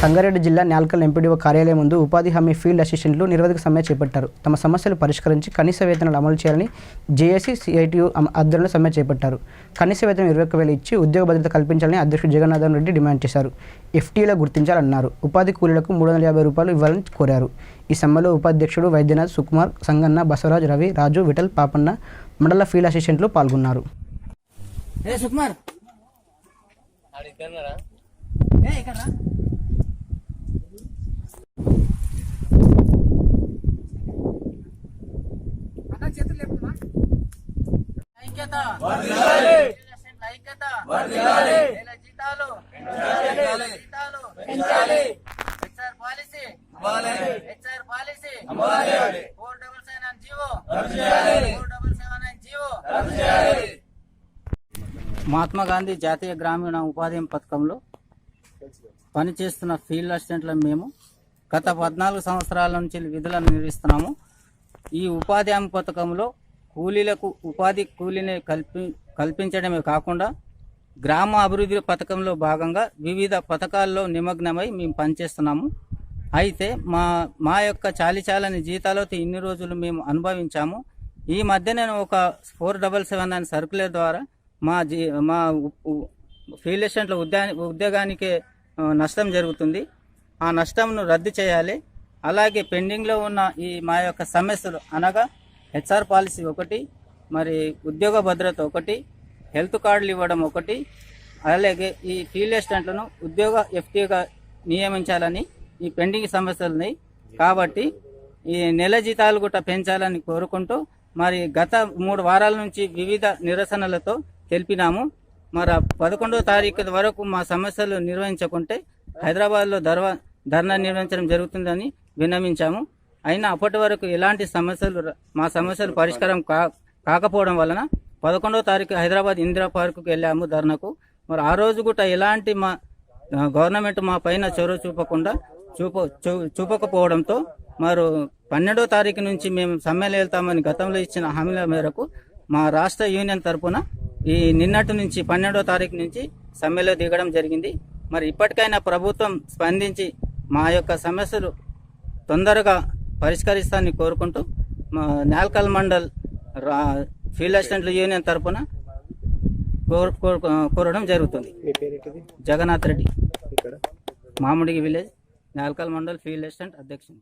సంగారెడ్డి జిల్లా న్యాల్కల్ ఎంపీడీఓ కార్యాలయం ముందు ఉపాధి హామీ ఫీల్డ్ అసిస్టెంట్లు నిరవధిక సమ్మె చేపట్టారు. తమ సమస్యలు పరిష్కరించి కనీస వేతనాలు అమలు చేయాలని జేఏసీ సిఐటియు ఆధ్వర్యంలో సమ్మె చేపట్టారు. కనీస వేతనం ఇరవై ఒక్క వేలు ఇచ్చి ఉద్యోగ భద్రత కల్పించాలని అధ్యక్షుడు జగన్నాథన్ రెడ్డి డిమాండ్ చేశారు. ఎఫ్టీలో గుర్తించాలన్నారు. ఉపాధి కూలీలకు మూడు వందల యాభై రూపాయలు ఇవ్వాలని కోరారు. ఈ సమ్మెలో ఉపాధ్యక్షుడు వైద్యనాథ్ సుకుమార్ సంగన్న బసవరాజ్ రవి రాజు విఠల్ పాపన్న మండల ఫీల్డ్ అసిస్టెంట్లు పాల్గొన్నారు. ఏ సుకుమార్? ఐక్యత. ఐక్యత. నెల జీతాలు. జీతాలు. HR policy. HR policy. Four double seven G O. Four double seven G O. Mahatma Gandhi జాతీయ గ్రామీణ ఉపాధి హామీ పథకంలో పనిచేస్తున్న ఫీల్డ్ అసిస్టెంట్ల మేము గత పద్నాలుగు సంవత్సరాల నుంచి విధులను నిర్వహిస్తున్నాము. ఈ ఉపాధి హామీ పథకంలో కూలీలకు ఉపాధి కూలీని కల్పి కల్పించడమే కాకుండా గ్రామ అభివృద్ధి పథకంలో భాగంగా వివిధ పథకాల్లో నిమగ్నమై మేము పనిచేస్తున్నాము. అయితే మా మా యొక్క చాలిచాలని జీతాలతో ఇన్ని రోజులు మేము అనుభవించాము. ఈ మధ్య నేను ఒక ఫోర్ డబల్ సెవెన్ అనే సర్కులర్ ద్వారా మా జీ మా ఫీల్డ్ ఎస్టెంట్ల ఉద్యా ఉద్యోగానికి నష్టం జరుగుతుంది. ఆ నష్టంను రద్దు చేయాలి. అలాగే పెండింగ్లో ఉన్న ఈ మా యొక్క సమస్యలు అనగా హెచ్ఆర్ పాలసీ ఒకటి మరి ఉద్యోగ భద్రత ఒకటి హెల్త్ కార్డులు ఇవ్వడం ఒకటి అలాగే ఈ ఫీల్డ్ అసిస్టెంట్లను ఉద్యోగ ఎఫ్టీగా నియమించాలని ఈ పెండింగ్ సమస్యలు ఉన్నాయి కాబట్టి ఈ నెల జీతాలు కూడా పెంచాలని కోరుకుంటూ మరి గత మూడు వారాల నుంచి వివిధ నిరసనలతో తెలిపినాము. మరి పదకొండో తారీఖు వరకు మా సమస్యలు నిర్వహించకుంటే హైదరాబాద్లో ధర్వా ధర్నా నిర్వహించడం జరుగుతుందని విన్నవించాము. అయినా అప్పటి వరకు ఎలాంటి సమస్యలు మా సమస్యలు పరిష్కారం కా కాకపోవడం వలన పదకొండో తారీఖు హైదరాబాద్ ఇందిరా పార్కుకి వెళ్ళాము ధర్నకు. మరి ఆ రోజు కూడా ఎలాంటి మా గవర్నమెంట్ మా పైన చొరవ చూపకుండా చూప చూ- చూపకపోవడంతో మరి పన్నెండో తారీఖు నుంచి మేము సమ్మెలు వెళ్తామని గతంలో ఇచ్చిన హామీల మేరకు మా రాష్ట్ర యూనియన్ తరపున ఈ నిన్నటి నుంచి పన్నెండో తారీఖు నుంచి సమ్మెలో దిగడం జరిగింది. మరి ఇప్పటికైనా ప్రభుత్వం స్పందించి మా యొక్క సమస్యలు తొందరగా పరిష్కరిస్తానని కోరుకుంటూ మా నాల్కల్ మండల్ రా ఫీల్డ్ అసిస్టెంట్ల యూనియన్ కోర- కోరడం జరుగుతుంది. జగన్నాథ్ రెడ్డి. ఇక్కడ. Mamidigi village Nalkal mandal field assistant అధ్యక్షుడు